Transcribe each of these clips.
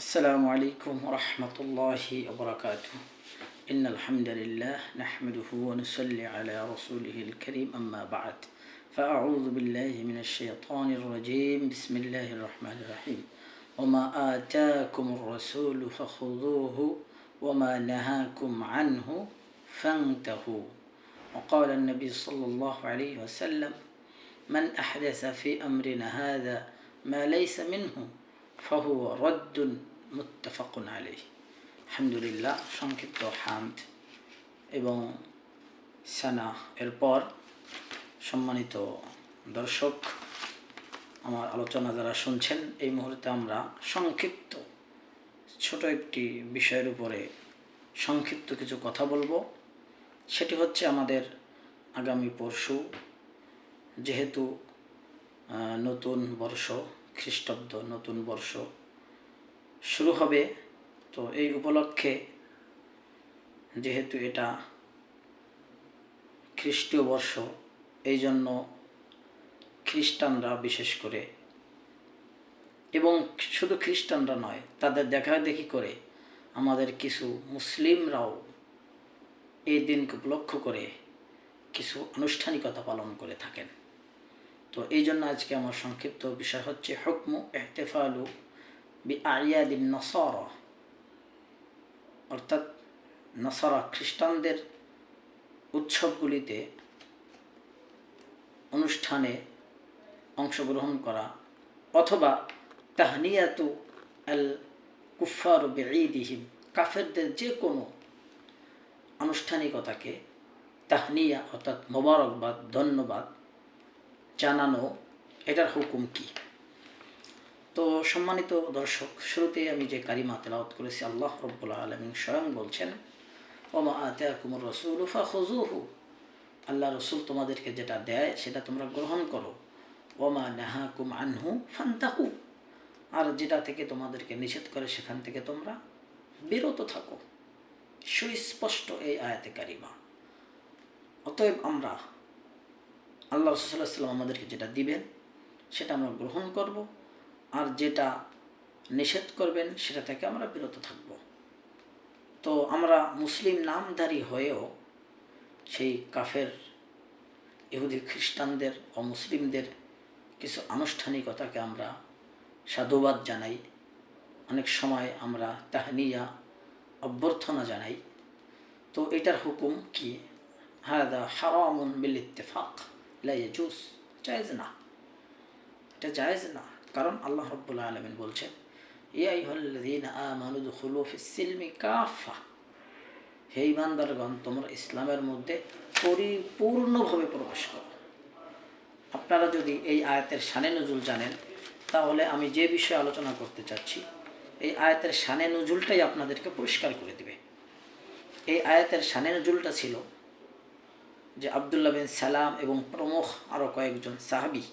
السلام عليكم ورحمة الله وبركاته. إن الحمد لله نحمده ونصلي على رسوله الكريم أما بعد. فأعوذ بالله من الشيطان الرجيم. بسم الله الرحمن الرحيم. وما آتاكم الرسول فخذوه وما نهاكم عنه فانتهوا. وقال النبي صلى الله عليه وسلم من أحدث في أمرنا هذا ما ليس منه فهو رد মুত্তাফাকুন আলী আলহামদুলিল্লাহ, সংক্ষিপ্ত হামদ এবং সানা। এরপর সম্মানিত দর্শক, আমার আলোচনা যারা শুনছেন, এই মুহূর্তে আমরা সংক্ষিপ্ত, ছোট একটি বিষয়ের উপরে সংক্ষিপ্ত কিছু কথা বলব। সেটি হচ্ছে আমাদের আগামী পরশু, যেহেতু নতুন বর্ষ, খ্রিস্টাব্দ নতুন বর্ষ শুরু হবে। তো এই উপলক্ষে যেহেতু এটা খ্রিস্টীয় বর্ষ এই জন্য খ্রিস্টানরা বিশেষ করে এবং শুধু খ্রিস্টানরা নয়, তাদের দেখা দেখি করে আমাদের কিছু মুসলিমরাও এই দিনকে উপলক্ষ করে কিছু আনুষ্ঠানিকতা পালন করে থাকেন। তো এই জন্য আজকে আমার সংক্ষিপ্ত বিষয় হচ্ছে হুকমু, এহতেফালু বি আয়াদিন নসর, অর্থাৎ নসরা খ্রিস্টানদের উৎসবগুলিতে অনুষ্ঠানে অংশগ্রহণ করা অথবা তাহনিয়াতু আল কুফার বেঈদিহিম, কাফেরদের যে কোনো আনুষ্ঠানিকতাকে তাহনিয়া অর্থাৎ মোবারকবাদ, ধন্যবাদ জানানো, এটার হুকুম কি? তো সম্মানিত দর্শক, শুরুতে আমি যে কারিমা তেলাওয়াত করেছি, আল্লাহ রব্বুল আলমিন স্বয়ং বলছেন ওমা আতে কুমর রসুল ফা খজুহু আল্লাহ রসুল তোমাদেরকে যেটা দেয়, সেটা তোমরা গ্রহণ করো। ওমা নেহা কুম আনহু ফান্তাহু। আর যেটা থেকে তোমাদেরকে নিষেধ করে, সেখান থেকে তোমরা বিরত থাকো। সুস্পষ্ট এই আয়াতে কারিমা। অতএব আমরা আল্লাহ রসুল্লাহ সাল্লাম আমাদেরকে যেটা দিবেন, সেটা আমরা গ্রহণ করব। আর যেটা নিষেধ করবেন, সেটা থেকে আমরা বিরত থাকব। তো আমরা মুসলিম নামধারী হয়েও সেই কাফের, ইহুদি খ্রিস্টানদের ও মুসলিমদের কিছু আনুষ্ঠানিকতাকে আমরা সাধুবাদ জানাই। অনেক সময় আমরা তাহনিয়া অভ্যর্থনা জানাই। তো এটার হুকুম কি? হাদা হারামুন বিল ইত্তেফাক, লা ইয়াজুজ, জায়েজ না। এটা জায়েজ না। কারণ আল্লাহ রব্বুল্লাহ আলমিন বলছেন, ইয়া আইহাল্লাযীনা আমানু দুখুলু ফিস সিলমি কাফা হে ইমানদারগণ তোমরা ইসলামের মধ্যে পরিপূর্ণভাবে প্রবেশ করো। আপনারা যদি এই আয়াতের শানে নজুল জানেন, তাহলে আমি যে বিষয়ে আলোচনা করতে চাচ্ছি, এই আয়াতের শানে নজুলটাই আপনাদেরকে পরিষ্কার করে দিবে। এই আয়াতের শানে নজুলটা ছিল যে আবদুল্লাহ বিন সালাম এবং প্রমুখ আরও কয়েকজন সাহাবি,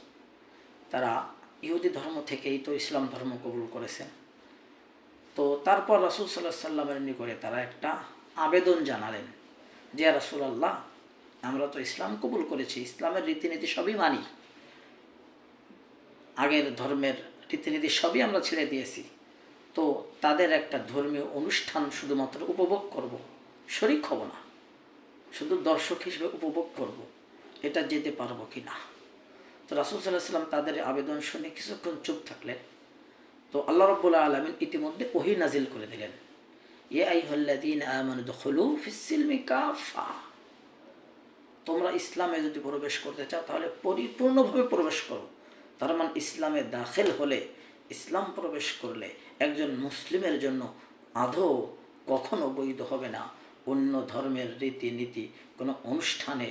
তারা ইহুদি ধর্ম থেকেই তো ইসলাম ধর্ম কবুল করেছেন। তো তারপর রাসুল সাল্লাহ সাল্লামের নিকটে তারা একটা আবেদন জানালেন যে রাসুল আল্লাহ আমরা তো ইসলাম কবুল করেছি, ইসলামের রীতিনীতি সবই মানি। আগের ধর্মের রীতিনীতি সবই আমরা ছেড়ে দিয়েছি। তো তাদের একটা ধর্মীয় অনুষ্ঠান শুধুমাত্র উপভোগ করব, শরিক হব না। শুধু দর্শক হিসেবে উপভোগ করব, এটা যেতে পারব কি না তো রাসুল সাল্লাহ সাল্লাম তাদের আবেদন শুনে কিছুক্ষণ চুপ থাকলেন। তো আল্লাহ রব্বুল্লাহ আলমিন ইতিমধ্যে ওহি নাজিল করে দিলেন। আমানু দখলু ফিসিলমি কাফা তোমরা ইসলামে যদি প্রবেশ করতে চাও, তাহলে পরিপূর্ণভাবে প্রবেশ করো। তার মানে ইসলামে দাখিল হলে, ইসলাম প্রবেশ করলে একজন মুসলিমের জন্য আদৌ কখনো বৈধ হবে না। অন্য ধর্মের রীতিনীতি, কোনো অনুষ্ঠানে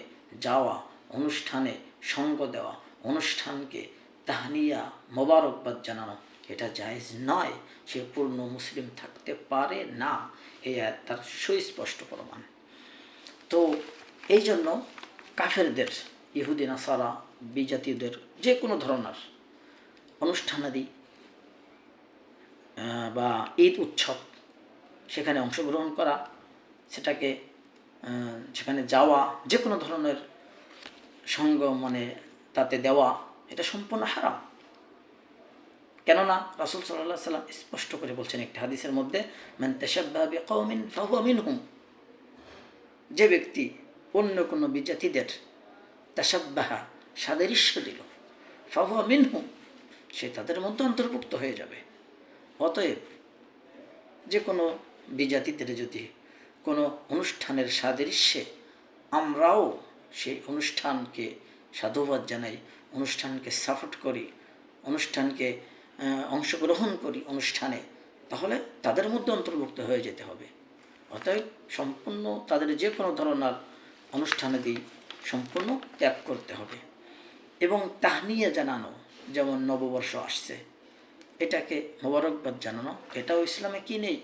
যাওয়া, অনুষ্ঠানে সঙ্গ দেওয়া অনুষ্ঠানকে তাহানিয়া মোবারকবাদ জানানো। এটা জায়েজ নয় সে পূর্ণ মুসলিম থাকতে পারে না, এ তার সুস্পষ্ট প্রমাণ। তো এই জন্য কাফেরদের, ইহুদি, নাসারা বিজাতীয়দের যে কোনো ধরনের অনুষ্ঠানাদি বা ঈদ উৎসব সেখানে অংশগ্রহণ করা, সেটাকে সেখানে যাওয়া যে কোনো ধরনের সঙ্গ মানে তাতে দেওয়া, এটা সম্পূর্ণ হারাম। কেননা রাসুল সাল্লাহ সাল্লাম স্পষ্ট করে বলছেন একটি হাদিসের মধ্যে, মান তাশাব্বাহা বিকওমিন ফাহুয়া মিনহুম। যে ব্যক্তি অন্য কোনো বিজাতিদের তাসাব্বাহা সাদৃশ্য দিল, ফাহুয়া মিনহুম, সে তাদের মধ্যে অন্তর্ভুক্ত হয়ে যাবে। অতএব যে কোনো বিজাতিদের যদি কোনো অনুষ্ঠানের সাদৃশ্যে আমরাও সেই অনুষ্ঠানকে সাধুবাদ জানাই, অনুষ্ঠানকে সাপোর্ট করি, অনুষ্ঠানকে অংশগ্রহণ করি অনুষ্ঠানে, তাহলে তাদের মধ্যে অন্তর্ভুক্ত হয়ে যেতে হবে। অতএব সম্পূর্ণ তাদের যে কোনো ধরনের অনুষ্ঠানে দিই সম্পূর্ণ ত্যাগ করতে হবে। এবং তাহনিয়া জানানো, যেমন নববর্ষ আসছে, এটাকে মোবারকবাদ জানানো, এটাও ইসলামে কি নেই?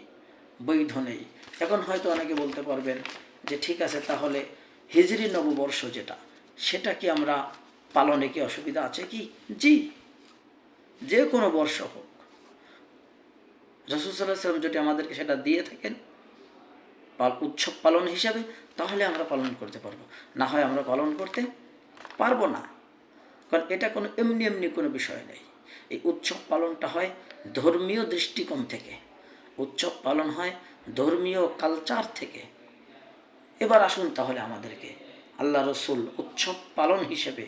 বৈধ নেই। এখন হয়তো অনেকে বলতে পারবেন যে, ঠিক আছে, তাহলে হিজরি নববর্ষ যেটা সেটা কি আমরা পালনে কি অসুবিধা আছে কি? জি। যে কোনো বর্ষ হোক। রসুল সাল্লাহ সাল্লাম যদি আমাদেরকে সেটা দিয়ে থাকেন উৎসব পালন হিসাবে, তাহলে আমরা পালন করতে পারব। না হয় আমরা পালন করতে পারব না। কারণ এটা কোনো এমনি এমনি কোনো বিষয় নেই। এই উৎসব পালনটা হয় ধর্মীয় দৃষ্টিকোণ থেকে। উৎসব পালন হয় ধর্মীয় কালচার থেকে। এবার আসুন তাহলে আমাদেরকে আল্লাহ রসুল উৎসব পালন হিসেবে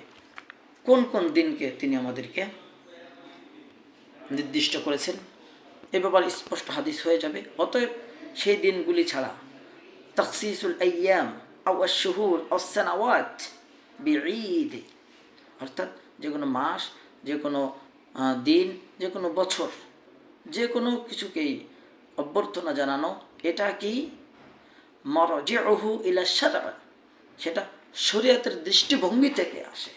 কোন কোন দিনকে তিনি আমাদেরকে নির্দিষ্ট করেছেন? এ ব্যাপারে স্পষ্ট হাদিস হয়ে যাবে। অতএব সেই দিনগুলি ছাড়া তখসিসুল আয়াম আওয়া শুহুর অসানাওয়াত বিঈদ, অর্থাৎ যে কোনো মাস, যে কোনো দিন, যে কোনো বছর, যে কোনো কিছুকেই অভ্যর্থনা জানানো, এটা কি? মরজিউহু ইলা শারআ। সেটা শরীয়তের দৃষ্টিভঙ্গি থেকে আসে।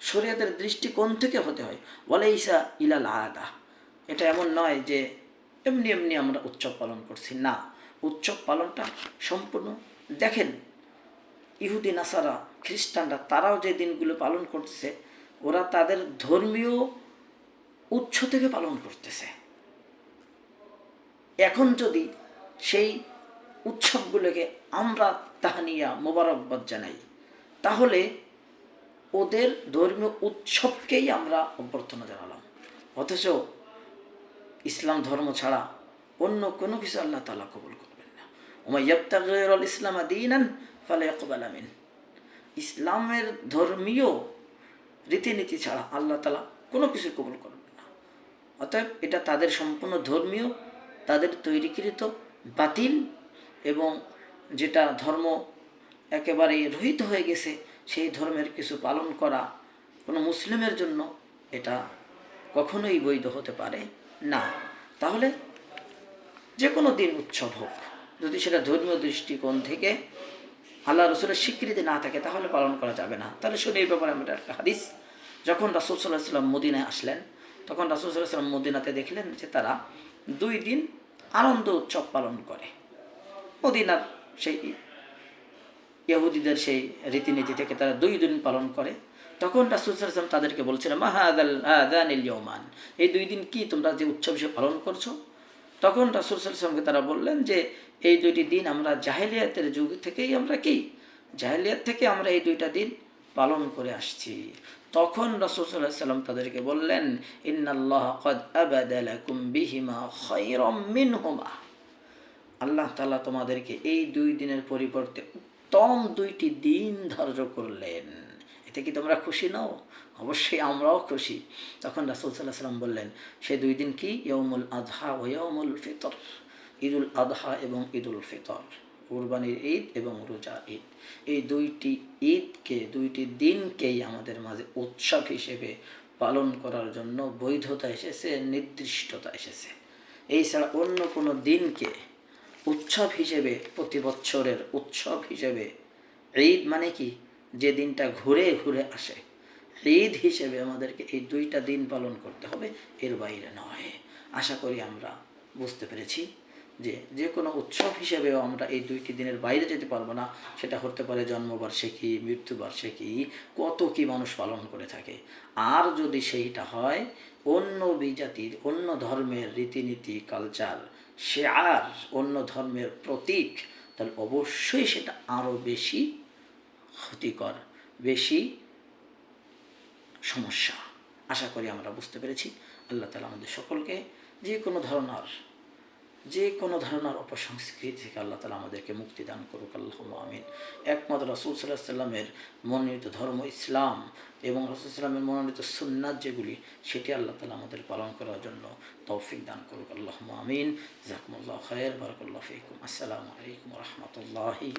শরীয়তের দৃষ্টিকোণ থেকে হতে হয়। ওয়ালাইসা ইলাল আদা। এটা এমন নয় যে এমনি এমনি আমরা উৎসব পালন করছি। না, উৎসব পালনটা সম্পূর্ণ দেখেন, ইহুদি, নাসারা, খ্রিস্টানরা, তারাও যে দিনগুলো পালন করতেছে, ওরা তাদের ধর্মীয় উৎস থেকে পালন করতেছে। এখন যদি সেই উৎসবগুলোকে আমরা তাহানিয়া মোবারকবাদ জানাই। তাহলে ওদের ধর্মীয় উৎসবকেই আমরা অভ্যর্থনা জানালাম। অথচ ইসলাম ধর্ম ছাড়া অন্য কোনো কিছু আল্লাহ তালা কবুল করবেন না। ওমাইয়াবতাগল ইসলাম দিনান ফালে ইকবাল আমিন ইসলামের ধর্মীয় রীতিনীতি ছাড়া আল্লাহ তালা কোনো কিছু কবুল করবেন না। অতএব এটা তাদের সম্পূর্ণ ধর্মীয়, তাদের তৈরিকৃত বাতিল এবং যেটা ধর্ম একেবারে রহিত হয়ে গেছে, সেই ধর্মের কিছু পালন করা কোনো মুসলিমের জন্য এটা কখনোই বৈধ হতে পারে না। তাহলে যে কোনো দিন উৎসব হোক, যদি সেটা ধর্মীয় দৃষ্টিকোণ থেকে আল্লাহ রসুলের স্বীকৃতি না থাকে, তাহলে পালন করা যাবে না। তাহলে শুনে এই ব্যাপারে আমরা একটা হাদিস। যখন রাসুল সাল্লাহ সাল্লাম মদিনায় আসলেন, তখন রাসুল সাল্লাহ সাল্লাম মদিনাতে দেখলেন যে তারা দুই দিন আনন্দ উৎসব পালন করে। মদিনার সেই ইহুদিদের সেই রীতিনীতি থেকে তারা দুই দিন পালন করে। তখন রাসুল সাল্লাম তাদেরকে বলছিলেন মাহাদাল ইয়মান এই দুই দিন কি তোমরা যে উৎসব হিসেবে পালন করছ? তখন রাসুল সাল্লামকে তারা বললেন যে, এই দুইটি দিন আমরা জাহেলিয়াতের যুগ থেকেই আমরা কি? জাহেলিয়াত থেকে আমরা এই দুইটা দিন পালন করে আসছি। তখন রাসুল সাল্লাহ সাল্লাম তাদেরকে বললেন, ইন্নাল্লাহ কদ আবাদালাকুম বিহিমা খায়রাম মিনহুমা। আল্লাহ তালা তোমাদেরকে এই দুই দিনের পরিবর্তে উত্তম দুইটি দিন ধার্য করলেন। এতে কি তোমরা খুশি নও? অবশ্যই আমরাও খুশি। তখন রাসুল সাল্লাহ সাল্লাম বললেন, সে দুই দিন কি? ইয়মুল আধহা ও ইয়মুল ফিতর। ঈদুল আধহা এবং ঈদুল ফিতর, কুরবানির ঈদ এবং রোজা ঈদ। এই দুইটি ঈদকে, দুইটি দিনকেই আমাদের মাঝে উৎসব হিসেবে পালন করার জন্য বৈধতা এসেছে, নির্দিষ্টতা এসেছে। এই ছাড়া অন্য কোনো দিনকে উৎসব হিসেবে, প্রতি বছরের উৎসব হিসেবে। ঈদ মানে কি? যে দিনটা ঘুরে ঘুরে আসে। ঈদ হিসেবে আমাদেরকে এই দুইটা দিন পালন করতে হবে, এর বাইরে নয়। আশা করি আমরা বুঝতে পেরেছি। যে যে কোনো উৎসব হিসেবেও আমরা এই দুইটি দিনের বাইরে যেতে পারব না। সেটা হতে পারে জন্মবার্ষিকী, মৃত্যুবার্ষিকী, কত কি মানুষ পালন করে থাকে। আর যদি সেইটা হয়, অন্য বিজাতির, অন্য ধর্মের রীতিনীতি, কালচার সে আর অন্য ধর্মের প্রতীক, তাহলে অবশ্যই সেটা আরও বেশি ক্ষতিকর, বেশি সমস্যা। আশা করি আমরা বুঝতে পেরেছি। আল্লাহ তালা আমাদের সকলকে যে কোনো ধরনার যে কোনো ধরনের অপসংস্কৃতি থেকে আল্লাহ তালা আমাদেরকে মুক্তি দান করুক আল্লাহ আমিন। একমাত্র রসুল সাল্লাহ সাল্লামের মনোনীত ধর্ম ইসলাম এবং রসুল সাল্লামের মনোনীত সুন্নাত যেগুলি, সেটি আল্লাহ তালা আমাদের পালন করার জন্য তৌফিক দান করুক আল্লাহ আমিন। জাকমুল্লাহ খায়ের, বারকুল্লাহ ফিকুম। আসসালামু আলাইকুম রহমতুল্লাহি